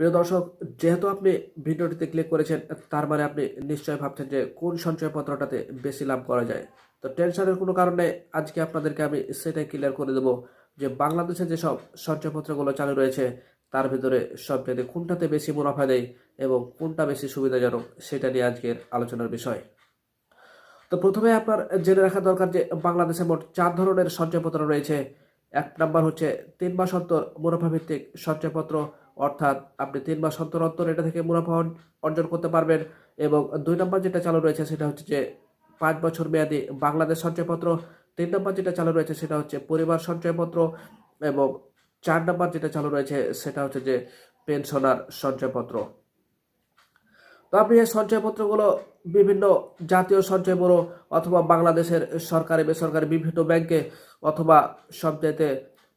প্রিয় দর্শক, যেহেতু আপনি ভিডিওটিতে ক্লিক করেছেন, তার মানে আপনি নিশ্চয়ই ভাবছেন যে কোন সঞ্চয়পত্রটাতে বেশি লাভ করা যায়। তো টেনশনের কোনো কারণে আজকে আপনাদেরকে আমি সেটাই ক্লিয়ার করে দেবো যে বাংলাদেশে যেসব সঞ্চয়পত্রগুলো চালু রয়েছে, তার ভিতরে সবচেয়ে কোনটাতে বেশি মুনাফা দেয় এবং কোনটা বেশি সুবিধাজনক, সেটা নিয়ে আজকের আলোচনার বিষয়। তো প্রথমে আপনার জেনে রাখা দরকার যে বাংলাদেশে মোট চার ধরনের সঞ্চয়পত্র রয়েছে। এক নাম্বার হচ্ছে তিন মাস অন্তর মুনাফা ভিত্তিক সঞ্চয়পত্র অর্থাৎ আপনি তিন মাস অন্তর অন্তর এটা থেকে মুনাফা অর্জন করতে পারবেন এবং দুই নম্বর যেটা চালু রয়েছে সেটা হচ্ছে যে পাঁচ বছর মেয়াদি বাংলাদেশ সঞ্চয়পত্র, তিন নম্বর যেটা চালু রয়েছে সেটা হচ্ছে পরিবার সঞ্চয়পত্র এবং চার নম্বর যেটা চালু রয়েছে সেটা হচ্ছে যে পেনশনার সঞ্চয়পত্র। তো আপনি এই সঞ্চয়পত্রগুলো বিভিন্ন জাতীয় সঞ্চয় ব্যুরো অথবা বাংলাদেশের সরকারি, বেসরকারি বিভিন্ন ব্যাংকে অথবা সবচাইতে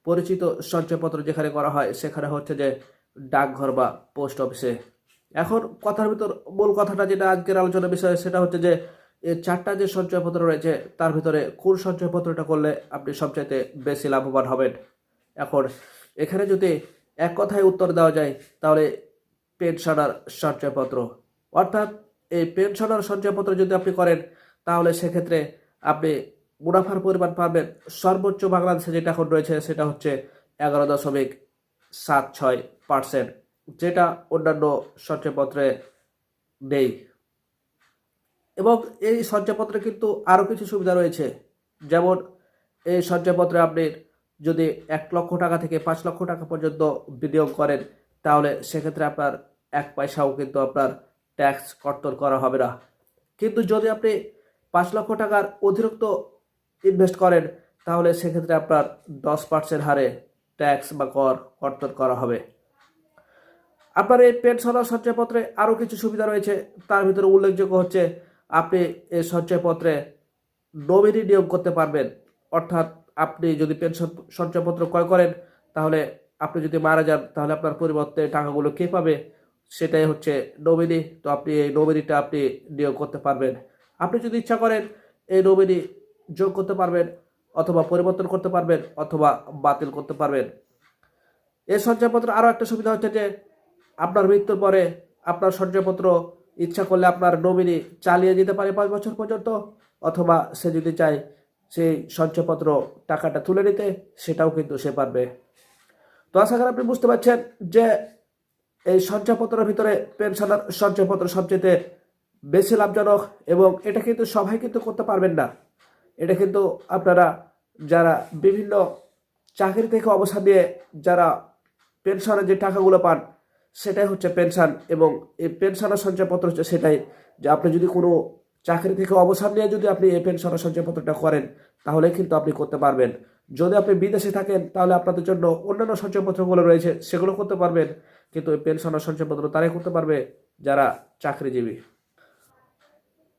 পরিচিত সঞ্চয়পত্র যেখানে করা হয় সেখানে হচ্ছে যে ডাকঘর বা পোস্ট অফিসে। এখন কথার ভিতর, মূল কথাটা যেটা আজকের আলোচনার বিষয়, সেটা হচ্ছে যে চারটা যে সঞ্চয়পত্র রয়েছে, তার ভিতরে কোন সঞ্চয়পত্রটা করলে আপনি সবচাইতে বেশি লাভবান হবেন? এখন এখানে যদি এক কথায় উত্তর দেওয়া যায়, তাহলে পেনশনার সঞ্চয়পত্র। অর্থাৎ এই পেনশনার সঞ্চয়পত্র যদি আপনি করেন, তাহলে সেক্ষেত্রে আপনি মুনাফার পরিমাণ পাবেন সর্বোচ্চ বাংলাদেশে যেটা এখন রয়েছে, সেটা হচ্ছে এগারো দশমিক সাত ছয় পার্সেন্ট, যেটা অন্যান্য সঞ্চয়পত্রে নেই। এবং এই সঞ্চয়পত্রে কিন্তু আরও কিছু সুবিধা রয়েছে। যেমন এই সঞ্চয়পত্রে আপনি যদি এক লক্ষ টাকা থেকে পাঁচ লক্ষ টাকা পর্যন্ত বিনিয়োগ করেন, তাহলে সেক্ষেত্রে আপনার এক পয়সাও কিন্তু আপনার ট্যাক্স কর্তন করা হবে না। কিন্তু যদি আপনি পাঁচ লক্ষ টাকার অতিরিক্ত ইনভেস্ট করেন, তাহলে সেক্ষেত্রে আপনার দশ পার্সেন্ট হারে ট্যাক্স বা কর কর্তন করা হবে। আপনার এই পেনশনার সঞ্চয়পত্রে আরও কিছু সুবিধা রয়েছে। তার ভিতরে উল্লেখযোগ্য হচ্ছে, আপনি এই সঞ্চয়পত্রে নমিনি নিয়োগ করতে পারবেন। অর্থাৎ আপনি যদি পেনশন সঞ্চয়পত্র ক্রয় করেন, তাহলে আপনি যদি মারা যান, তাহলে আপনার পরিবর্তে টাকাগুলো কে পাবে? সেটাই হচ্ছে নমিনি। তো আপনি এই নমিনিটা আপনি নিয়োগ করতে পারবেন। আপনি যদি ইচ্ছা করেন, এই নমিনি যোগ করতে পারবেন। অথবা পরিবর্তন করতে পারবেন অথবা বাতিল করতে পারবেন। এই সঞ্চয়পত্র আরও একটা সুবিধা হচ্ছে যে, আপনার মৃত্যুর পরে আপনার সঞ্চয়পত্র ইচ্ছা করলে আপনার নমিনি চালিয়ে যেতে পারে পাঁচ বছর পর্যন্ত, অথবা সে যদি চায় সেই সঞ্চয়পত্র টাকাটা তুলে নিতে, সেটাও কিন্তু সে পারবে। তো আশা করি আপনি বুঝতে পারছেন যে, এই সঞ্চয়পত্রের ভিতরে পেনশনার সঞ্চয়পত্র সবচেয়ে বেশি লাভজনক এবং এটা কিন্তু সবাই কিন্তু করতে পারবেন না। এটা কিন্তু আপনারা যারা বিভিন্ন চাকরি থেকে অবসর নিয়ে যারা পেনশনের যে টাকাগুলো পান, সেটাই হচ্ছে পেনশন এবং এই পেনশনের সঞ্চয়পত্র হচ্ছে সেটাই। যে আপনি যদি কোনো চাকরি থেকে অবসর নিয়ে যদি আপনি এই পেনশনের সঞ্চয়পত্রটা করেন, তাহলে কিন্তু আপনি করতে পারবেন। যদি আপনি বিদেশে থাকেন, তাহলে আপনাদের জন্য অন্যান্য সঞ্চয়পত্রগুলো রয়েছে, সেগুলো করতে পারবেন। কিন্তু এই পেনশনের সঞ্চয়পত্র তারাই করতে পারবে যারা চাকরিজীবী।